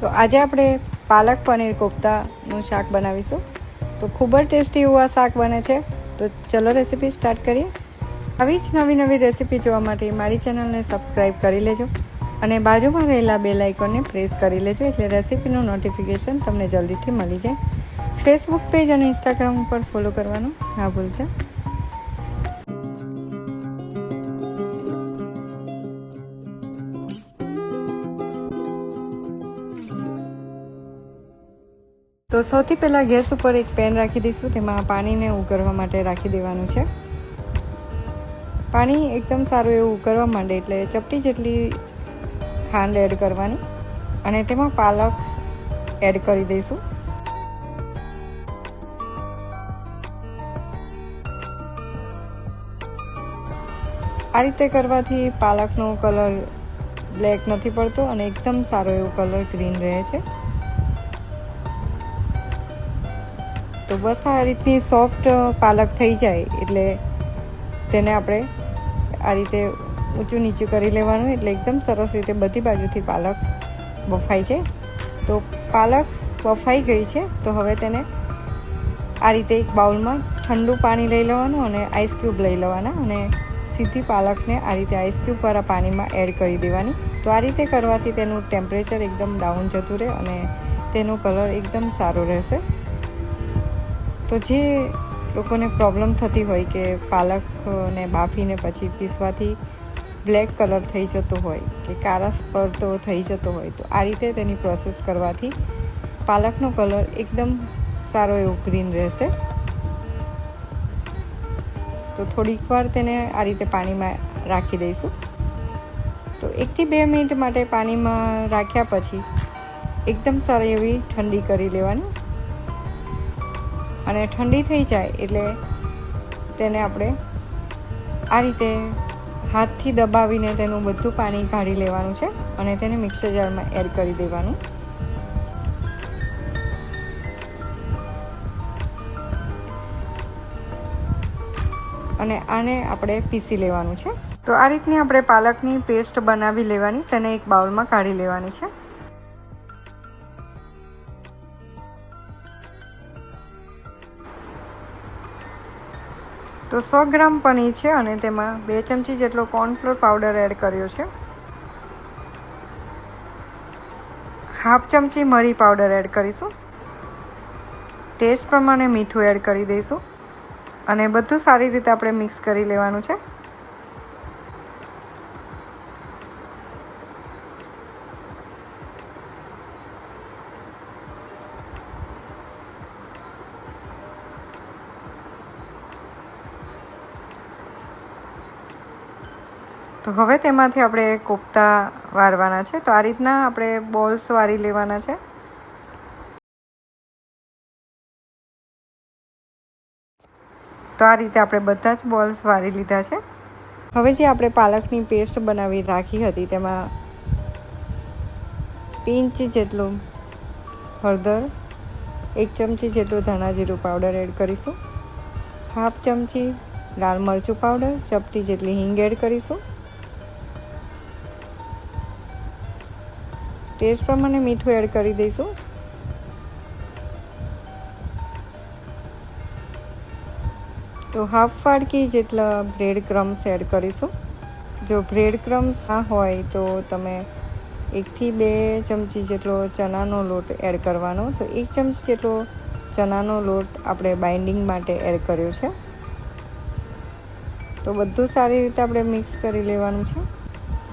તો આજે આપણે પાલક પનીર કોફતાનું શાક બનાવીશું. તો ખૂબ જ ટેસ્ટી એવું આ શાક બને છે. તો ચલો રેસીપી સ્ટાર્ટ કરીએ. આવી જ નવી નવી રેસીપી જોવા માટે મારી ચેનલને સબસ્ક્રાઈબ કરી લેજો અને બાજુમાં રહેલા બે લાઇકોને પ્રેસ કરી લેજો એટલે રેસીપીનું નોટિફિકેશન તમને જલ્દીથી મળી જાય. ફેસબુક પેજ અને ઇન્સ્ટાગ્રામ ઉપર ફોલો કરવાનું ના ભૂલતા. તો સૌથી પહેલાં ગેસ ઉપર એક પેન રાખી દઈશું. તેમાં પાણીને ઉકળવા માટે રાખી દેવાનું છે. પાણી એકદમ સારું એવું ઉકળવા માંડે એટલે ચપટી જેટલી ખાંડ એડ કરવાની અને તેમાં પાલક એડ કરી દઈશું. આ રીતે કરવાથી પાલકનો કલર બ્લેક નથી પડતો અને એકદમ સારો એવો કલર ગ્રીન રહે છે. તો બસ આ રીતની સોફ્ટ પાલક થઈ જાય એટલે તેને આપણે આ રીતે ઊંચું નીચું કરી લેવાનું એટલે એકદમ સરસ રીતે બધી બાજુથી પાલક બફાઈ છે. તો પાલક બફાઈ ગઈ છે, તો હવે તેને આ રીતે એક બાઉલમાં ઠંડુ પાણી લઈ લેવાનું અને આઈસ ક્યુબ લઈ લેવાના અને સીધી પાલકને આ રીતે આઈસ ક્યુબવાળા પાણીમાં એડ કરી દેવાની. તો આ રીતે કરવાથી તેનું ટેમ્પરેચર એકદમ ડાઉન જતું રહે અને તેનો કલર એકદમ સારો રહેશે. તો જે લોકોને પ્રોબ્લેમ થતી હોય કે પાલકને બાફીને પછી પીસવાથી બ્લેક કલર થઈ જતો હોય કે કારસ પડતો થઈ જતો હોય, તો આ રીતે તેની પ્રોસેસ કરવાથી પાલકનો કલર એકદમ સારો એવો ગ્રીન રહેશે. તો થોડીક વાર તેને આ રીતે પાણીમાં રાખી દઈશું. તો એકથી બે મિનિટ માટે પાણીમાં રાખ્યા પછી એકદમ સારી એવી ઠંડી કરી લેવાની. અને ઠંડી થઈ જાય એટલે તેને આપણે આ રીતે હાથથી દબાવીને તેનું બધું પાણી કાઢી લેવાનું છે અને તેને મિક્સર જારમાં એડ કરી દેવાનું. અને આને આપણે પીસી લેવાનું છે. તો આ રીતની આપણે પાલકની પેસ્ટ બનાવી લેવાની, તેને એક બાઉલમાં કાઢી લેવાની છે. તો સો ગ્રામ પનીર છે અને તેમાં બે ચમચી જેટલો કોર્નફ્લોર પાવડર એડ કર્યો છે. હાફ ચમચી મરી પાવડર એડ કરીશું. ટેસ્ટ પ્રમાણે મીઠું એડ કરી દઈશું. અને બધું સારી રીતે આપણે મિક્સ કરી લેવાનું છે. તો હવે તેમાંથી આપણે કોફતા વારવાના છે. તો આ રીતના આપણે બોલ્સ વારી લેવાના છે. તો આ રીતે આપણે બધા જ બોલ્સ વારી લીધા છે. હવે જે આપણે પાલકની પેસ્ટ બનાવી રાખી હતી, તેમાં પિંચ જેટલું હળદર, એક ચમચી જેટલું ધાણા જીરું પાવડર એડ કરીશું. હાફ ચમચી લાલ મરચું પાવડર, ચપટી જેટલી હિંગ એડ કરીશું. ટેસ્ટ પ્રમાણે મીઠું એડ કરી દઈશું. તો હાફ વાડકી જેટલા બ્રેડ ક્રમ્સ એડ કરીશું. જો બ્રેડ ક્રમ્સ ના હોય તો તમે એકથી બે ચમચી જેટલો ચણાનો લોટ એડ કરવાનો. તો એક ચમચી જેટલો ચણાનો લોટ આપણે બાઇન્ડિંગ માટે એડ કર્યો છે. તો બધું સારી રીતે આપણે મિક્સ કરી લેવાનું છે.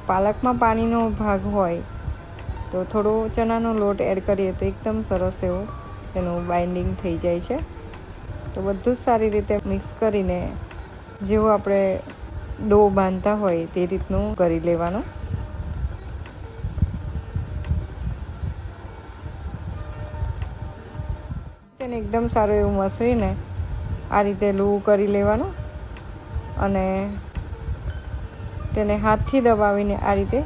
પાલકમાં પાણીનો ભાગ હોય તો થોડો ચણાનો લોટ એડ કરીએ તો એકદમ સરસ એવો એનું બાઇન્ડિંગ થઈ જાય છે. તો બધું જ સારી રીતે મિક્સ કરીને જેવું આપણે ડો બાંધતા હોય તે રીતનું કરી લેવાનું. તેને એકદમ સારું એવું મસળીને આ રીતે લૂ કરી લેવાનું અને તેને હાથથી દબાવીને આ રીતે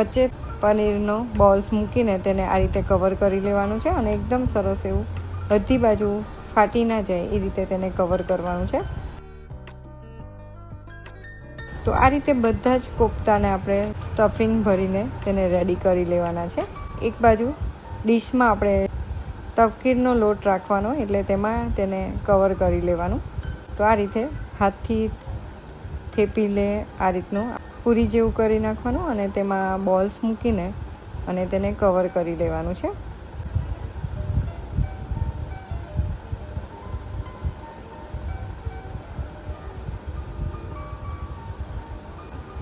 વચ્ચે પનીરનો બોલ્સ મૂકીને તેને આ રીતે કવર કરી લેવાનું છે અને એકદમ સરસ એવું બધી બાજુ ફાટી ના જાય એ રીતે તેને કવર કરવાનું છે. તો આ રીતે બધા જ કોફતાને આપણે સ્ટફિંગ ભરીને તેને રેડી કરી લેવાના છે. એક બાજુ ડીશમાં આપણે તપકીરનો લોટ રાખવાનો એટલે તેમાં તેને કવર કરી લેવાનું. તો આ રીતે હાથથી થેપી લે આ રીતનું. પૂરી જેવું કરી નાખવાનું અને તેમાં બોલ્સ મૂકીને અને તેને કવર કરી લેવાનું છે.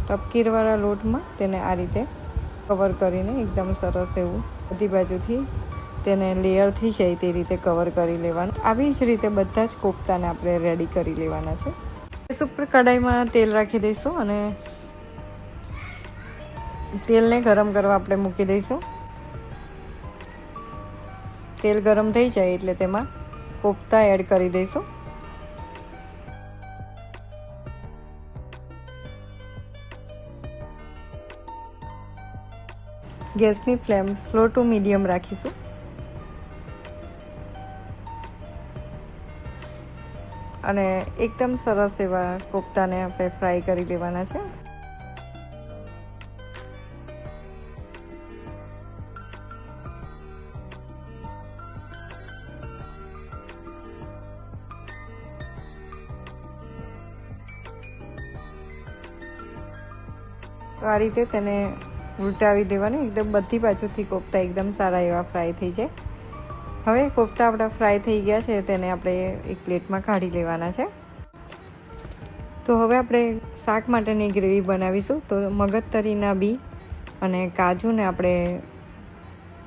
તપકીરવાળા લોટમાં તેને આ રીતે કવર કરીને એકદમ સરસ એવું બધી બાજુથી તેને લેયરથી જાય તે રીતે કવર કરી લેવાનું. આવી જ રીતે બધા જ કોફતાને આપણે રેડી કરી લેવાના છે. ગેસ ઉપર કઢાઈમાં તેલ રાખી દઈશું અને તેલને ગરમ કરવા આપણે મૂકી દઈશું. તેલ ગરમ થઈ જાય એટલે તેમાં કોફતા એડ કરી દઈશું. ગેસની ફ્લેમ સ્લો ટુ મીડિયમ રાખીશું. અને એકદમ સરસ એવા કોફતાને આપણે ફ્રાય કરી લેવાના છે. તો આ રીતે તેને ઉલટાવી દેવાનું. એકદમ બધી બાજુથી કોફતા એકદમ સારા એવા ફ્રાય થઈ જાય હવે કોફતા આપણા ફ્રાય થઈ ગયા છે, તેને આપણે એક પ્લેટમાં કાઢી લેવાના છે. તો હવે આપણે શાક માટેની ગ્રેવી બનાવીશું. તો મગજતરીના બી અને કાજુને આપણે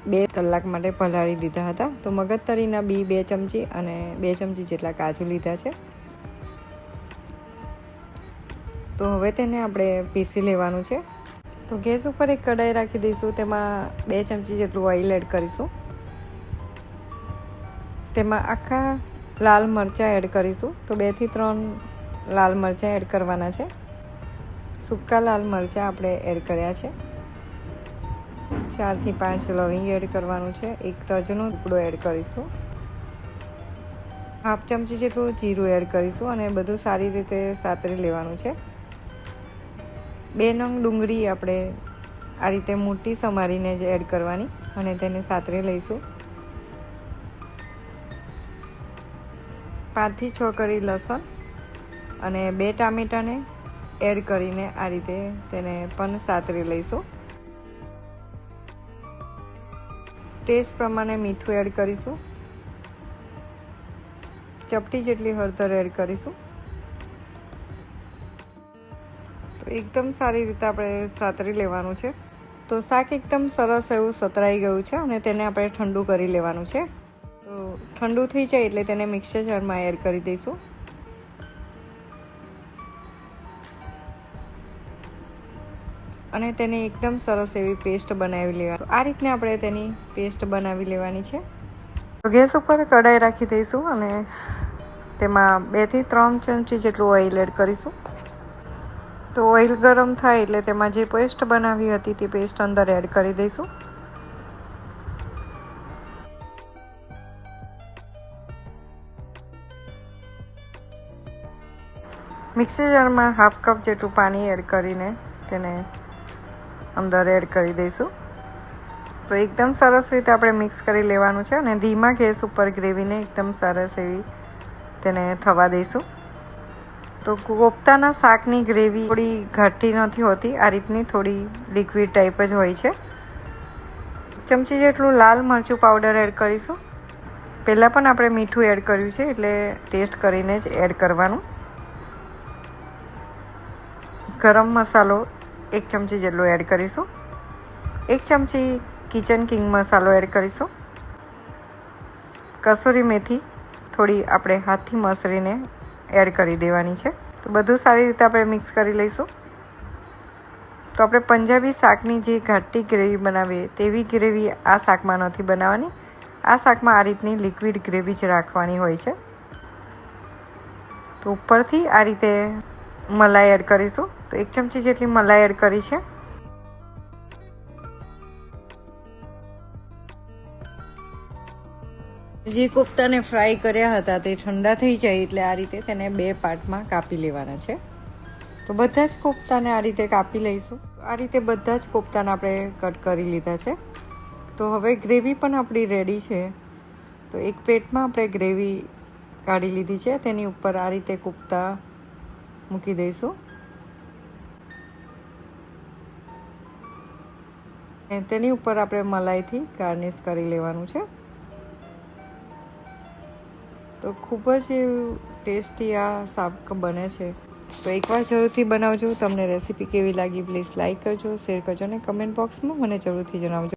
બે કલાક માટે પલાળી દીધા હતા. તો મગજતરીના બી બે ચમચી અને બે ચમચી જેટલા કાજુ લીધા છે. તો હવે તેને આપણે પીસી લેવાનું છે. તો ગેસ ઉપર એક કઢાઈ રાખી દઈશું, તેમાં બે ચમચી જેટલું ઓઇલ એડ કરીશું. તેમાં આખા લાલ મરચાં એડ કરીશું, તો બેથી ત્રણ લાલ મરચાં એડ કરવાના છે. સૂકા લાલ મરચાં આપણે એડ કર્યા છે. ચારથી પાંચ લવિંગ એડ કરવાનું છે. એક તજનો ટુકડો એડ કરીશું. હાફ ચમચી જેટલું જીરું એડ કરીશું અને બધું સારી રીતે સાતરી લેવાનું છે. બે નંગ ડુંગળી આપણે આ રીતે મોટી સમારીને જ એડ કરવાની અને તેને સાતરી લઈશું. પાંચથી છ કરી લસણ અને બે ટામેટાને એડ કરીને આ રીતે તેને પણ સાતરી લઈશું. ટેસ્ટ પ્રમાણે મીઠું એડ કરીશું. ચપટી જેટલી હળદર એડ કરીશું. એકદમ સારી રીતે આપણે સાતરી લેવાનું છે. તો શાક એકદમ સરસ એવું સતરાઈ ગયું છે અને તેને આપણે ઠંડુ કરી લેવાનું છે. તો ઠંડુ થઈ જાય એટલે તેને મિક્સર જારમાં એડ કરી દઈશું. અને તેને એકદમ સરસ એવી પેસ્ટ બનાવી લેવાની. આ રીતને આપણે તેની પેસ્ટ બનાવી લેવાની છે. ગેસ ઉપર કઢાઈ રાખી દઈશું અને તેમાં બેથી ત્રણ ચમચી જેટલું ઓઇલ એડ કરીશું. તો ઓઇલ ગરમ થાય એટલે તેમાં જે પેસ્ટ બનાવી હતી તે પેસ્ટ અંદર એડ કરી દઈશું. મિક્સર જારમાં હાફ કપ જેટલું પાણી એડ કરીને તેને અંદર એડ કરી દઈશું. તો એકદમ સરસ રીતે આપણે મિક્સ કરી લેવાનું છે અને ધીમા ગેસ ઉપર ગ્રેવીને એકદમ સરસ એવી તેને થવા દઈશું. તો કોફતાના શાકની ગ્રેવી થોડી ઘાટી નથી હોતી. આ રીતની થોડી લિક્વિડ ટાઈપ જ હોય છે. ચમચી જેટલું લાલ મરચું પાવડર એડ કરીશું. પહેલાં પણ આપણે મીઠું એડ કર્યું છે, એટલે ટેસ્ટ કરીને જ એડ કરવાનું. ગરમ મસાલો એક ચમચી જેટલો એડ કરીશું. એક ચમચી કિચન કિંગ મસાલો એડ કરીશું. કસૂરી મેથી થોડી આપણે હાથથી મસરીને એડ કરી દેવાની છે. તો બધું સારી રીતે આપણે મિક્સ કરી લઈશું. તો આપણે પંજાબી શાકની જે ઘાટી ગ્રેવી બનાવીએ તેવી ગ્રેવી આ શાકમાં નથી બનાવવાની. આ શાકમાં આ રીતની લિક્વિડ ગ્રેવી જ રાખવાની હોય છે. તો ઉપરથી આ રીતે મલાઈ એડ કરીશું. તો એક ચમચી જેટલી મલાઈ એડ કરી છે. જે કોફતાને ફ્રાય કર્યા હતા તે ઠંડા થઈ જાય એટલે આ રીતે તેને બે પાર્ટમાં કાપી લેવાના છે. તો બધા જ કોફતાને આ રીતે કાપી લઈશું. આ રીતે બધા જ કોફતાને આપણે કટ કરી લીધા છે. તો હવે ગ્રેવી પણ આપણી રેડી છે. તો એક પ્લેટમાં આપણે ગ્રેવી કાઢી લીધી છે. તેની ઉપર આ રીતે કોફતા મૂકી દઈશું. તેની ઉપર આપણે મલાઈથી ગાર્નિશ કરી લેવાનું છે. તો ખૂબ જ ટેસ્ટી આ શાક બને છે. તો એકવાર જરૂરથી બનાવજો. તમને રેસીપી કેવી લાગી પ્લીઝ લાઇક કરજો શેર કરજો અને કમેન્ટ બોક્સમાં મને જરૂરથી જણાવજો.